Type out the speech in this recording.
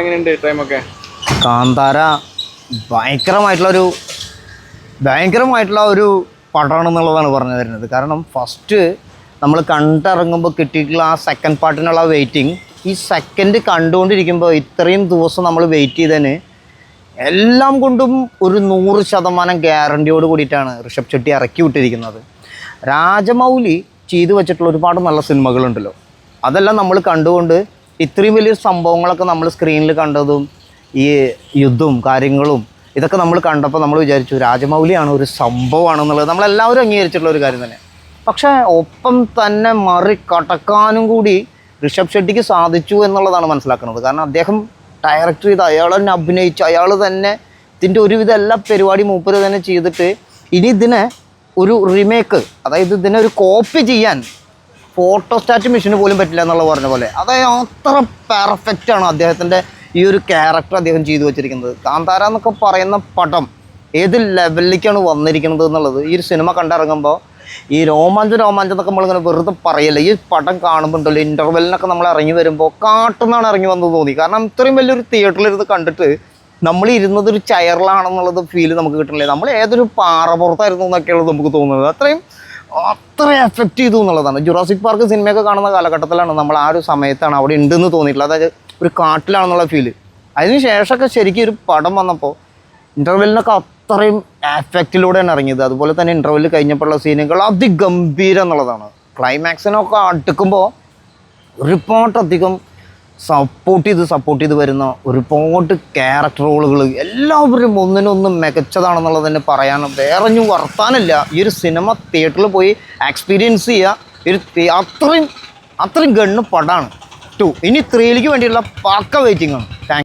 എങ്ങനെയുണ്ട് കാന്താര ഭയങ്കരമായിട്ടുള്ള ഒരു ഭയങ്കരമായിട്ടുള്ള ഒരു പടമാണെന്നുള്ളതാണ് പറഞ്ഞു തരുന്നത്. കാരണം ഫസ്റ്റ് നമ്മൾ കണ്ടിറങ്ങുമ്പോൾ കിട്ടിയിട്ടുള്ള ആ സെക്കൻഡ് പാർട്ടിനുള്ള വെയിറ്റിംഗ് ഈ സെക്കൻഡ് കണ്ടുകൊണ്ടിരിക്കുമ്പോൾ ഇത്രയും ദിവസം നമ്മൾ വെയിറ്റ് ചെയ്തതിന് എല്ലാം കൊണ്ടും ഒരു നൂറ് ശതമാനം ഗ്യാരണ്ടിയോട് കൂടിയിട്ടാണ് ഋഷഭ് ചെട്ടി ഇറക്കി വിട്ടിരിക്കുന്നത്. രാജമൗലി ചെയ്തു വെച്ചിട്ടുള്ള ഒരുപാട് നല്ല സിനിമകളുണ്ടല്ലോ. അതെല്ലാം നമ്മൾ കണ്ടുകൊണ്ട് ഇത്രയും വലിയ സംഭവങ്ങളൊക്കെ നമ്മൾ സ്ക്രീനിൽ കണ്ടതും ഈ യുദ്ധവും കാര്യങ്ങളും ഇതൊക്കെ നമ്മൾ കണ്ടപ്പോൾ നമ്മൾ വിചാരിച്ചു രാജമൗലിയാണ് ഒരു സംഭവമാണെന്നുള്ളത്. നമ്മളെല്ലാവരും അംഗീകരിച്ചിട്ടുള്ള ഒരു കാര്യം തന്നെ. പക്ഷേ ഒപ്പം തന്നെ മറികടക്കാനും കൂടി ഋഷഭ് ഷെട്ടിക്ക് സാധിച്ചു എന്നുള്ളതാണ് മനസ്സിലാക്കുന്നത്. കാരണം അദ്ദേഹം ഡയറക്ടർ ചെയ്ത് അയാൾ തന്നെ അഭിനയിച്ചു. അയാൾ തന്നെ ഇതിന്റെ ഒരുവിധ എല്ലാ പരിപാടി മൂപ്പര് തന്നെ ചെയ്തിട്ട് ഇനി ഇതിനെ ഒരു റിമേക്ക് അതായത് ഇതിനെ ഒരു കോപ്പി ചെയ്യാൻ ഫോട്ടോസ്റ്റാറ്റ് മെഷീന് പോലും പറ്റില്ല എന്നുള്ള പറഞ്ഞ പോലെ. അതായത് അത്ര പെർഫെക്റ്റ് ആണ് അദ്ദേഹത്തിന്റെ ഈ ഒരു ക്യാരക്ടർ അദ്ദേഹം ചെയ്തു വെച്ചിരിക്കുന്നത്. കാന്താര എന്നൊക്കെ പറയുന്ന പടം ഏത് ലെവലിലേക്കാണ് വന്നിരിക്കുന്നത് എന്നുള്ളത് ഈ ഒരു സിനിമ കണ്ടിറങ്ങുമ്പോൾ ഈ രോമാഞ്ചം രോമാഞ്ചം എന്നൊക്കെ നമ്മളിങ്ങനെ വെറുതെ പറയല്ല? ഈ പടം കാണുമ്പോൾ ഉണ്ടല്ലോ ഇന്റർവെല്ലിനൊക്കെ നമ്മൾ ഇറങ്ങി വരുമ്പോൾ കാട്ടുന്നാണ് ഇറങ്ങി വന്നത് തോന്നി. കാരണം ഇത്രയും വലിയൊരു തിയേറ്ററിലിരുന്ന് കണ്ടിട്ട് നമ്മൾ ഇരുന്നത് ഒരു ചെയറിലാണെന്നുള്ളത് ഫീൽ നമുക്ക് കിട്ടണില്ല. നമ്മൾ ഏതൊരു പാറപ്പുറത്തായിരുന്നു എന്നൊക്കെയുള്ളത് നമുക്ക് തോന്നുന്നത്. അത്രയും അത്ര എഫക്റ്റ് ചെയ്തു എന്നുള്ളതാണ്. ജുറാസിക് പാർക്ക് സിനിമയൊക്കെ കാണുന്ന കാലഘട്ടത്തിലാണ് നമ്മൾ ആ ഒരു സമയത്താണ് അവിടെ ഉണ്ടെന്ന് തോന്നിയിട്ടുള്ളത്. അതായത് ഒരു കാട്ടിലാണെന്നുള്ള ഫീൽ അതിന് ശേഷമൊക്കെ ശരിക്കും ഒരു പടം വന്നപ്പോൾ ഇന്റർവെല്ലിനൊക്കെ അത്രയും എഫക്റ്റിലൂടെയാണ് ഇറങ്ങിയത്. അതുപോലെ തന്നെ ഇന്റർവെല്ല് കഴിഞ്ഞപ്പോഴുള്ള സീനുകൾ അതിഗംഭീരം എന്നുള്ളതാണ്. ക്ലൈമാക്സിനൊക്കെ അടുക്കുമ്പോൾ ഒരുപാടധികം സപ്പോർട്ട് ചെയ്ത് സപ്പോർട്ട് ചെയ്ത് വരുന്ന ഒരുപാട് ക്യാരക്ടർ റോളുകൾ എല്ലാവരും ഒന്നിനൊന്നും മികച്ചതാണെന്നുള്ളത് തന്നെ പറയാൻ വേറെ ഒന്നും വർത്താനില്ല. ഈ ഒരു സിനിമ തിയേറ്ററിൽ പോയി എക്സ്പീരിയൻസ് ചെയ്യുക ഒരു അത്രയും അത്രയും ഗണ്ണ് പടാണ്. ടു ഇനി ത്രീയിലേക്ക് വേണ്ടിയുള്ള പക്ക വെയിറ്റിംഗ് ആണ്. താങ്ക്